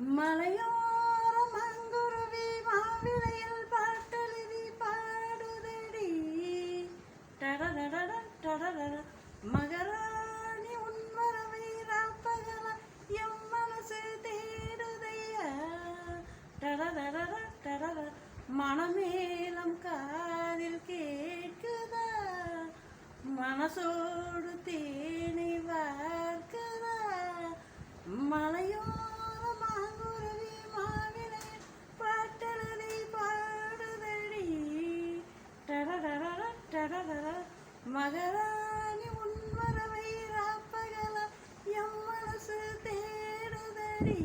மலையோர மங்குருவி மாவிளையில் பாட்டெழுதி பாடுதடி. டடடடட டடடட. மகராணி உன்வரவை ராப்பகல M மனசு தேடுதையா. டடடடட டடட. மனமேலம் காதில் கேட்குதா? மனசோ மகராணி உன்வரவை ராப்பகல எம் மனசு தேடுதடி.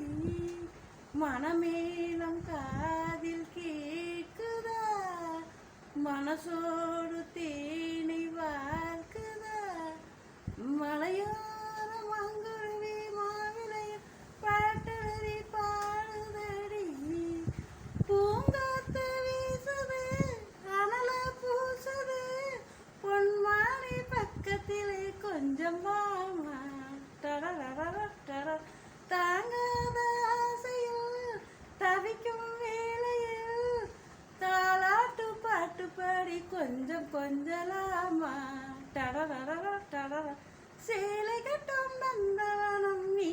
மனமேலம் கொஞ்சம் மாமா டடடடட டட தாங்காத ஆசையில் தவிக்கும் வேளையில் தாலாட்டு பாட்டு பாடி கொஞ்சம் கொஞ்சலாமா டடடடட டடட சேலை கட்டும் நந்தவனம் நீ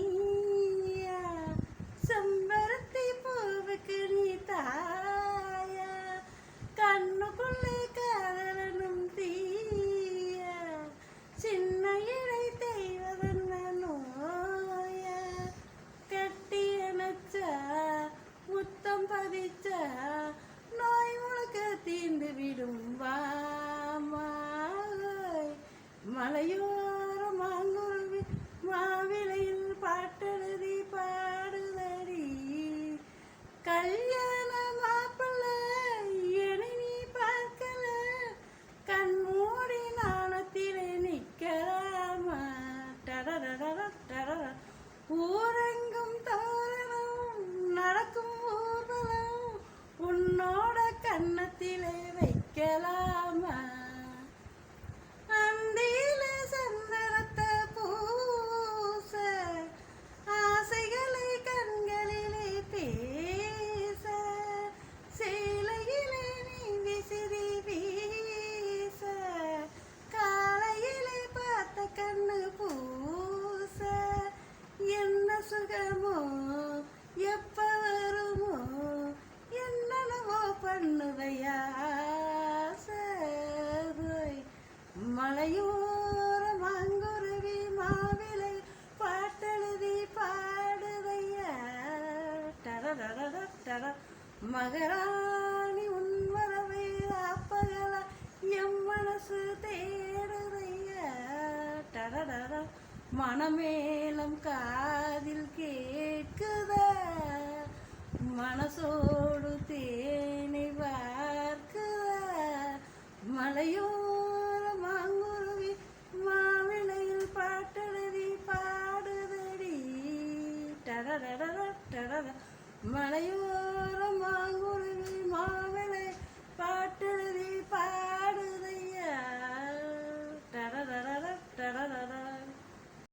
மலையோர மலையோர மங்குருவி மாவிலை பாட்டெழுதி பாடுதையா டடடடட டட. மகராணி உன்வரவை அப்பகல எம் மனசு தேடுதையா டரடர மனமேலம் காதில் கேட்குதா. மனசோடு தேனை வார்க்குதா மலையோர டடட